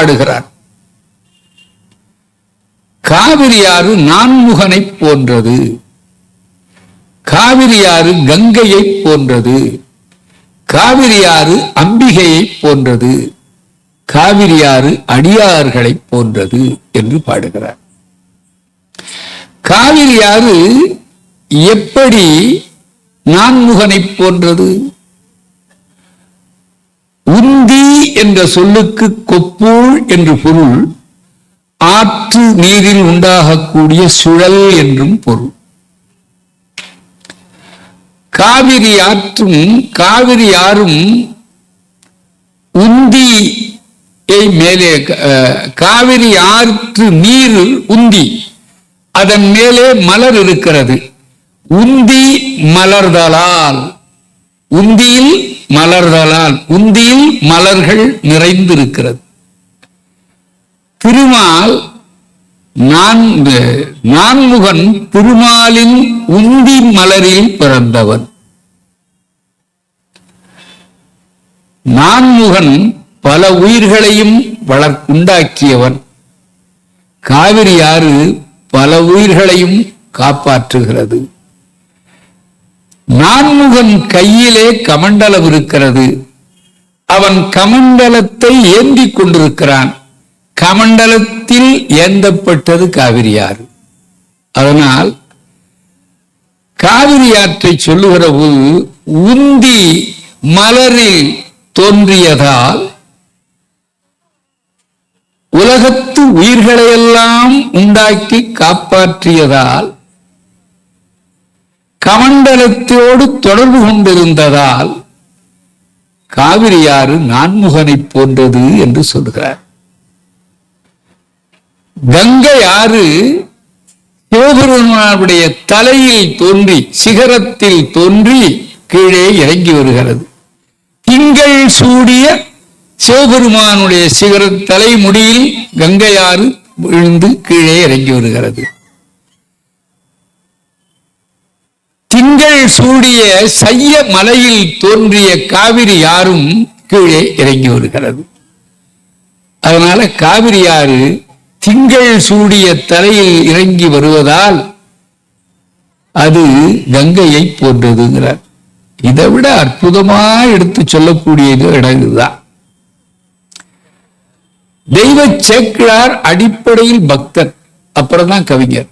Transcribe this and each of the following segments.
பாடுகிறார். காவிரியாறு நான்முகனை போன்றது. காவிரியாறு கங்கையை போன்றது. காவிரியாறு அம்பிகையை போன்றது. காவிரியாறு அடியார்களை போன்றது என்று பாடுகிறார். காவிரியாறு எப்படி நான்முகனை போன்றது? உந்தி என்ற சொல்லுக்கு கொப்பூழ் என்று பொருள் ஆற்று நீரில் உண்டாகக்கூடிய சுழல் என்றும் பொருள். காவிரி ஆற்றும் காவிரி ஆறும் உந்தியை மேலே காவிரி ஆற்று நீர் உந்தி அதன் மேலே மலர் இருக்கிறது. உந்தி மலர்தலால் உந்தியில் மலர்தலால் உந்தியில் மலர்கள் நிறைந்திருக்கிறது. திருமால் நான்கு நான்முகன் திருமாலின் உந்தி மலரில் பிறந்தவன். நான்முகன் பல உயிர்களையும் வளர்க்குண்டாக்கியவன் காவிரி ஆறு பல உயிர்களையும் காப்பாற்றுகிறது. நான்முகன் கையிலே கமண்டலம் இருக்கிறது அவன் கமண்டலத்தை ஏந்திக் கொண்டிருக்கிறான். கமண்டலத்தில் ஏந்தப்பட்டது காவிரியாறு. அதனால் காவிரி ஆற்றை சொல்லுகிற போது உந்தி மலரில் தோன்றியதால் உலகத்து உயிர்களையெல்லாம் உண்டாக்கி காப்பாற்றியதால் கமண்டலத்தோடு தொடர்பு கொண்டிருந்ததால் காவிரியாறு நான்முகனை போன்றது என்று சொல்கிறார் கங்கை ஆறு சிவபெருமானுடைய தலையில் தோன்றி சிகரத்தில் தோன்றி கீழே இறங்கி வருகிறது. திங்கள் சூடிய சிவபெருமானுடைய சிகர தலைமுடியில் கங்கையாறு விழுந்து கீழே இறங்கி வருகிறது. திங்கள் சூடிய சைய மலையில் தோன்றிய காவிரி யாரும் கீழே இறங்கி வருகிறது. அதனால காவிரி ஆறு திங்கள் சூடிய தலையில் இறங்கி வருவதால் அது கங்கையை போன்றதுங்கிறார். இதை விட அற்புதமா எடுத்து சொல்லக்கூடியது இடம் இதுதான். தெய்வ சேக்கிழார் அடிப்படையில் பக்தர். அப்புறம் தான் கவிஞர்.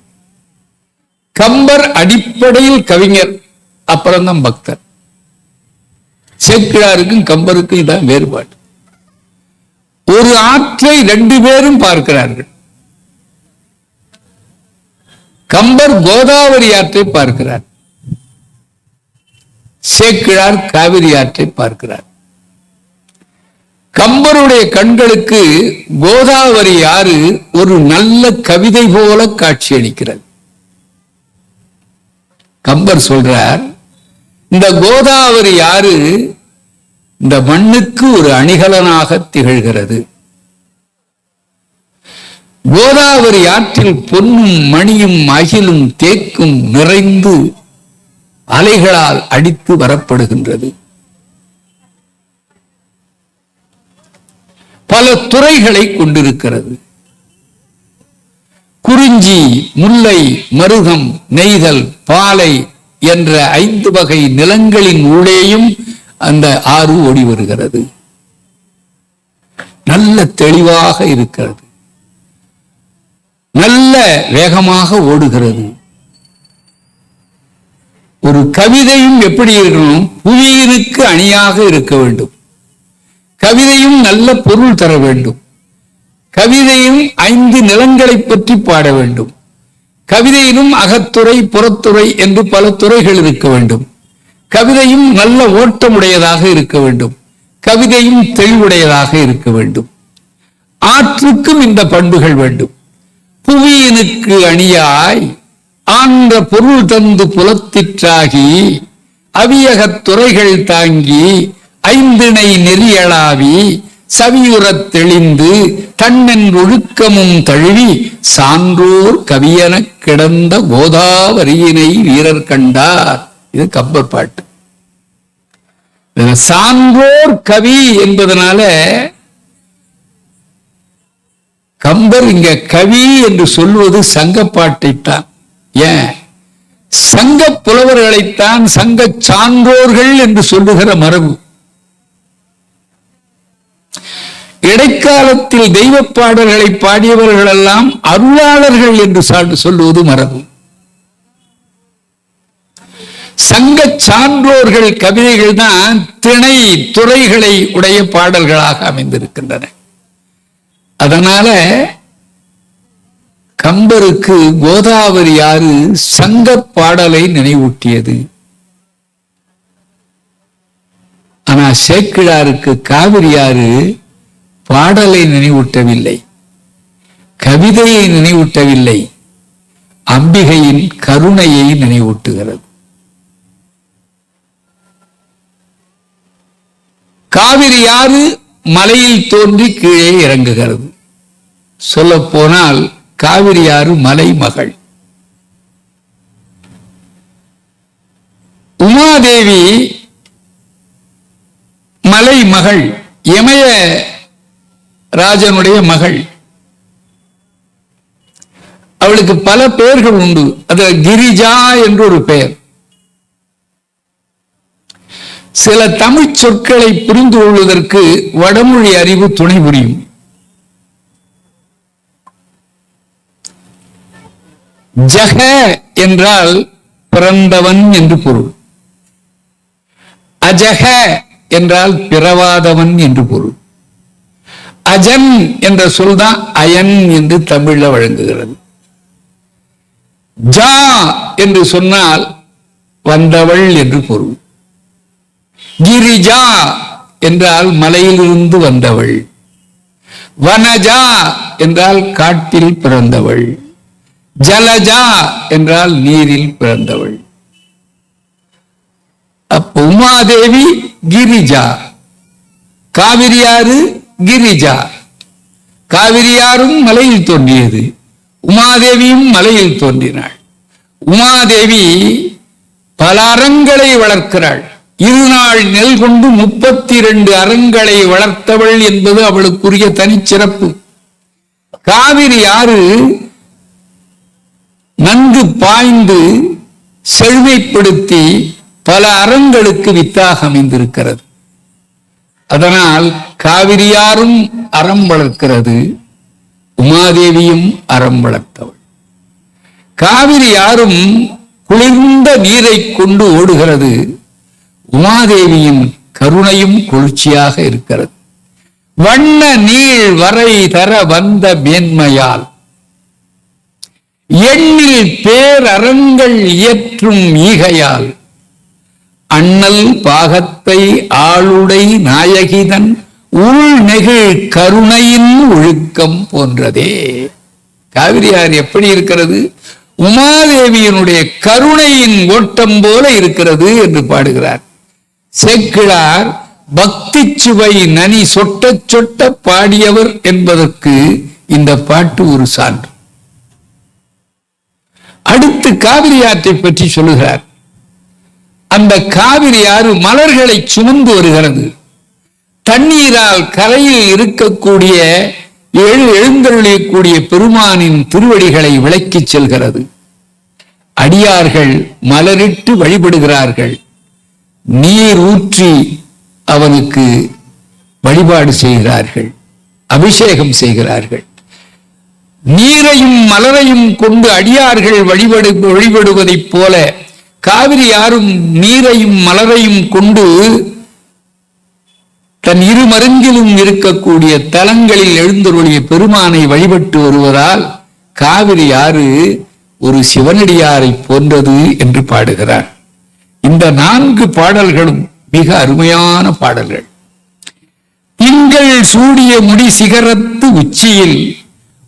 கம்பர் அடிப்படையில் கவிஞர் அப்புறம்தான் பக்தர். சேக்கிழாருக்கும் கம்பருக்கும் இதான் வேறுபாடு. ஒரு ஆற்றை ரெண்டு பேரும் பார்க்கிறார்கள். கம்பர் கோதாவரி ஆற்றை பார்க்கிறார். சேக்கிழார் காவிரி ஆற்றை பார்க்கிறார். கம்பருடைய கண்களுக்கு கோதாவரி ஆறு ஒரு நல்ல கவிதை போல காட்சியளிக்கிறது. கம்பர் சொல்றார் இந்த கோதாவரி ஆறு இந்த மண்ணுக்கு ஒரு அணிகலனாக திகழ்கிறது. கோதாவரி ஆற்றில் பொன்னும் மணியும் அகிலும் தேக்கும் நிறைந்து அலைகளால் அடித்து வரப்படுகின்றது. பல துறைகளை கொண்டிருக்கிறது. குறிஞ்சி முல்லை மருகம் நெய்தல் பாலை என்ற ஐந்து வகை நிலங்களின் உள்ளேயும் அந்த ஆறு ஓடி வருகிறது. நல்ல தெளிவாக இருக்கிறது. நல்ல வேகமாக ஓடுகிறது. ஒரு கவிதையும் எப்படி இருக்கணும்? புவியினுக்கு அணியாக இருக்க வேண்டும். கவிதையும் நல்ல பொருள் தர வேண்டும். கவிதையும் ஐந்து நிலங்களை பற்றி பாட வேண்டும். கவிதையிலும் அகத்துறை புறத்துறை என்று பல துறைகள் இருக்க வேண்டும். கவிதையும் நல்ல ஓட்டமுடையதாக இருக்க வேண்டும். கவிதையும் தெளிவுடையதாக இருக்க வேண்டும். ஆற்றுக்கும் இந்த பண்புகள் வேண்டும். புவியினுக்கு அணியாய் ஆன்ற பொருள் தந்து புலத்திற்றாகி அவியகத் துறைகள் தாங்கி ஐந்திணை நெறியளாவி சவியுறத் தெளிந்து தன்னின் ஒழுக்கமும் தழுவி சான்றோர் கவியனக் கிடந்த கோதாவரியினை வீரர் கண்டார். இது கப்பர் பாட்டு. சான்றோர் கவி என்பதனால கம்பர் இங்க கவி என்று சொல்வது சங்கப்பாட்டைத்தான் ஏன்? சங்க புலவர்களைத்தான் சங்க சான்றோர்கள் என்று சொல்லுகிற மரபு. இடைக்காலத்தில் தெய்வ பாடல்களை பாடியவர்கள் எல்லாம் அருளாளர்கள் என்று சொல்லுவது மரபு. சங்க சான்றோர்கள் கவிதைகள் தான் திணை துறைகளை உடைய பாடல்களாக அமைந்திருக்கின்றன. அதனால கம்பருக்கு கோதாவரி ஆறு சங்க பாடலை நினைவூட்டியது. ஆனா சேக்கிழாருக்கு காவிரி ஆறு பாடலை நினைவூட்டவில்லை. கவிதையை நினைவூட்டவில்லை. அம்பிகையின் கருணையை நினைவூட்டுகிறது. காவிரி ஆறு மலையில் தோன்றி கீழே இறங்குகிறது. சொல்ல போனால் காவிரி ஆறு மலை மகள். உமாதேவி மலை மகள். இமய ராஜனுடைய மகள். அவளுக்கு பல பெயர்கள் உண்டு. அது கிரிஜா என்று ஒரு பெயர் சில தமிழ் சொற்களை புரிந்து கொள்வதற்கு வடமொழி அறிவு துணை புரியும். ஜக என்றால் பிறந்தவன் என்று பொருள். அஜக என்றால் பிறவாதவன் என்று பொருள். அஜன் என்ற சொல் தான் அயன் என்று தமிழ்ல வழங்குகிறது. ஜா என்று சொன்னால் வந்தவள் என்று பொருள். கிரிஜா என்றால் மலையிலிருந்து வந்தவள். வனஜா என்றால் காட்டில் பிறந்தவள். ஜலஜா என்றால் நீரில் பிறந்தவள். அப்ப உமாதேவி கிரிஜா. காவிரியாறு கிரிஜா. காவிரியாரும் மலையில் தோன்றியது. உமாதேவியும் மலையில் தோன்றினாள். உமாதேவி பல அறங்களை வளர்க்கிறாள். இருநாள் நெல் கொண்டு முப்பத்தி இரண்டு அறங்களை வளர்த்தவள் என்பது அவளுக்குரிய தனிச்சிறப்பு. காவிரி ஆறு நன்கு பாய்ந்து செழுமைப்படுத்தி பல அறங்களுக்கு வித்தாக அமைந்திருக்கிறது. அதனால் காவிரியாரும் அறம் வளர்க்கிறது. உமாதேவியும் அறம் வளர்த்தவள். காவிரியாரும் குளிர்ந்த நீரை கொண்டு ஓடுகிறது. உமாதேவியின் கருணையும் குளிர்ச்சியாக இருக்கிறது. வண்ண நீள் வரை தர வந்த மேன்மையால் எண்ணில் பேரறங்கள் இயற்றும் ஈகையால் அண்ணல் பாகத்தை ஆளுடை நாயகிதன் உள் நெகிழ் கருணையின் ஒழுக்கம் போன்றதே. காவிரியார் எப்படி இருக்கிறது? உமாதேவியினுடைய கருணையின் ஓட்டம் போல இருக்கிறது என்று பாடுகிறார். செக்கிழார் பக்தி சுவை நனி சொட்ட சொட்ட பாடியவர் என்பதற்கு இந்த பாட்டு ஒரு சான்று. அடுத்து காவிரி ஆற்றை பற்றி சொல்லுகிறார். அந்த காவிரி ஆறு மலர்களை சுமந்து வருகிறது. தண்ணீரால் கரையில் இருக்கக்கூடிய எழு எழுந்தருளியக்கூடிய பெருமானின் திருவடிகளை விளக்கிச் செல்கிறது. அடியார்கள் மலரிட்டு வழிபடுகிறார்கள். நீர் ஊற்றி அவனுக்கு வழிபாடு செய்கிறார்கள். அபிஷேகம் செய்கிறார்கள். நீரையும் மலரையும் கொண்டு அடியார்கள் வழிபடு வழிபடுவதைப் போல காவிரி யாரும் நீரையும் மலரையும் கொண்டு தன் இரு மருங்கிலும் இருக்கக்கூடிய தலங்களில் எழுந்தருடைய பெருமானை வழிபட்டு வருவதால் காவிரி ஆறு ஒரு சிவனடியாரை போன்றது என்று பாடுகிறார். இந்த நான்கு பாடல்களும் மிக அருமையான பாடல்கள். திங்கள் சூடிய முடி சிகரத்து உச்சியில்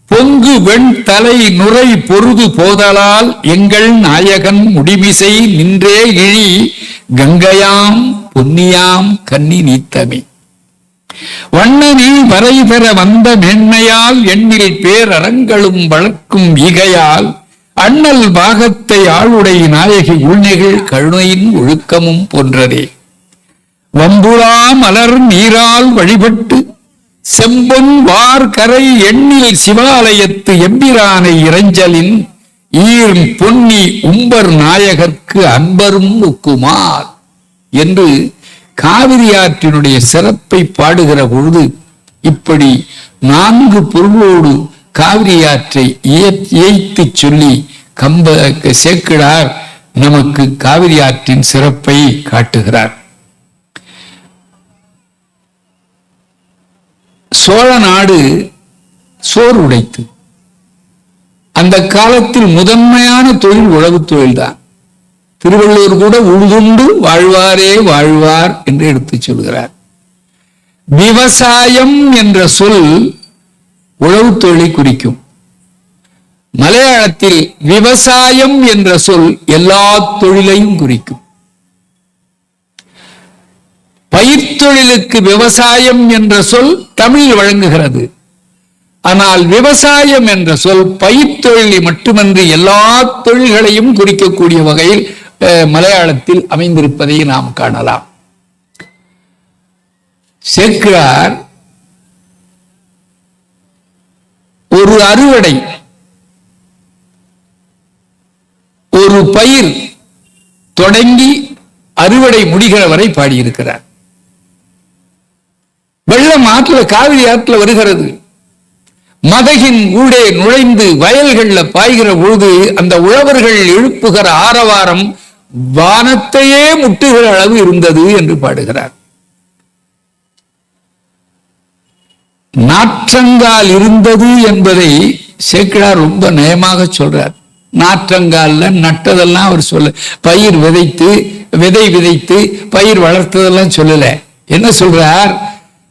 பொங்கு வெண் தலை நுரை பொருது போதலால் எங்கள் நாயகன் முடிமிசை நின்றே இழி கங்கையாம் பொன்னியாம் கன்னி நீத்தமே. வண்ணனி வரை பெற வந்த மென்மையால் எண்ணில் பேரறங்களும் வளர்க்கும் ஈகையால் அண்ணல் பாகத்தை ஆளுடை நாயகி உள்நெகிழ் கருணையின் ஒழுக்கமும் போன்றதே. வம்புலா மலர் நீரால் வழிபட்டு செம்பொன் வார்கரை எண்ணில் சிவாலயத்து எம்பிரானை இறைஞ்சலின் ஈர் பொன்னி உம்பர் நாயகர்க்கு அன்பரும் ஒக்குமார் என்று காவிரி ஆற்றினுடைய சிறப்பை பாடுகிற பொழுது இப்படி நான்கு பொருளோடு காவிரி ஆற்றை இயைத்து சொல்லி கம்ப சேர்க்கிறார். நமக்கு காவிரி ஆற்றின் சிறப்பை காட்டுகிறார். சோழ நாடு சோறு உடைத்து அந்த காலத்தில் முதன்மையான தொழில் உழவு தொழில்தான். திருவள்ளுவர் கூட உழுதுண்டு வாழ்வாரே வாழ்வார் என்று எடுத்துச் சொல்கிறார். விவசாயம் என்ற சொல் உழவு தொழிலை குறிக்கும். மலையாளத்தில் விவசாயம் என்ற சொல் எல்லா தொழிலையும் குறிக்கும். பயிர்த்தொழிலுக்கு விவசாயம் என்ற சொல் தமிழில் வழங்குகிறது. ஆனால் விவசாயம் என்ற சொல் பயிர்த்தொழிலை மட்டுமன்றி எல்லா தொழில்களையும் குறிக்கக்கூடிய வகையில் மலையாளத்தில் அமைந்திருப்பதை நாம் காணலாம். சேக்கிழார் ஒரு அறுவடை ஒரு பயிர் தொடங்கி அறுவடை முடிகிற வரை பாடியிருக்கிறார். வெள்ளம் ஆற்றுல காவிரி ஆற்றுல வருகிறது. மதகின் ஊடே நுழைந்து வயல்கள்ல பாய்கிற பொழுது அந்த உழவர்கள் எழுப்புகிற ஆரவாரம் வானத்தையே முட்டுகிற அளவு இருந்தது என்று பாடுகிறார். நாற்றங்கால் இருந்தது என்பதை சேக்கிழார் ரொம்ப நயமாக சொல்றார். நாற்றங்கால்ல நட்டதெல்லாம் அவர் சொல்ல பயிர் விதைத்து விதை விதைத்து பயிர் வளர்த்ததெல்லாம் சொல்லல. என்ன சொல்றார்?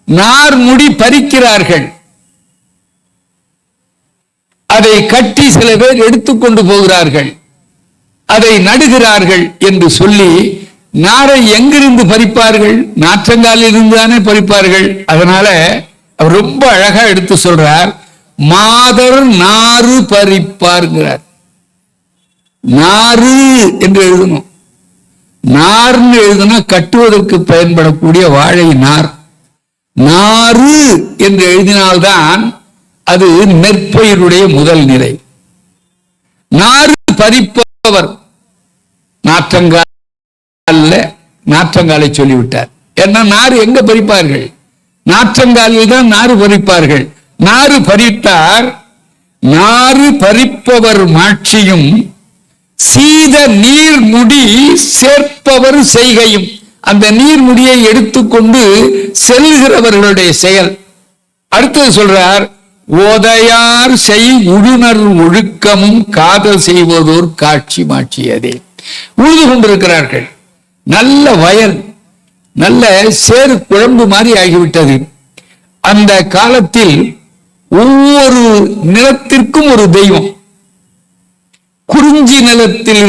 நார் முடி பறிக்கிறார்கள். அதை கட்டி சில பேர் எடுத்துக்கொண்டு போகிறார்கள். அதை நடுகிறார்கள் என்று சொல்லி நாரை எங்கிருந்து பறிப்பார்கள்? நாற்றங்காலில் இருந்து தானே பறிப்பார்கள்? அதனால அவர் ரொம்ப அழகா எடுத்து சொல்றார் மாதர் நாறு பறிப்பார்கிறார் நாறு என்று எழுதணும். நார்னு எழுதுனா கட்டுவதற்கு பயன்படக்கூடிய வாழை நார். நாறு என்று எழுதினால்தான் அது நெற்பயிరుடைய முதல் நிலை நாறு பறிப்பவர். நாற்றங்கால நாற்றங்காலை சொல்லிவிட்டார். ஏன்னா நாறு எங்க பறிப்பார்கள்? நாற்றங்காலில் தான் நாறு பறிப்பார்கள். நாறு பறித்தார் நாறு பறிப்பவர் மாட்சியும் சீத நீர்முடி சேர்ப்பவர் செய்கையும். அந்த நீர்முடியை எடுத்துக்கொண்டு செல்கிறவர்களுடைய செயல். அடுத்தது சொல்றார் ஓதையார் செய் உழுணர் ஒழுக்கமும் காதல் செய்வதோர் காட்சி மாட்சியதே உழுது கொண்டிருக்கிறார்கள். நல்ல வயல் நல்ல சேறு குழம்பு மாதிரி ஆகிவிட்டது. அந்த காலத்தில் ஒவ்வொரு நிலத்திற்கும் ஒரு தெய்வம். குறிஞ்சி நிலத்தில்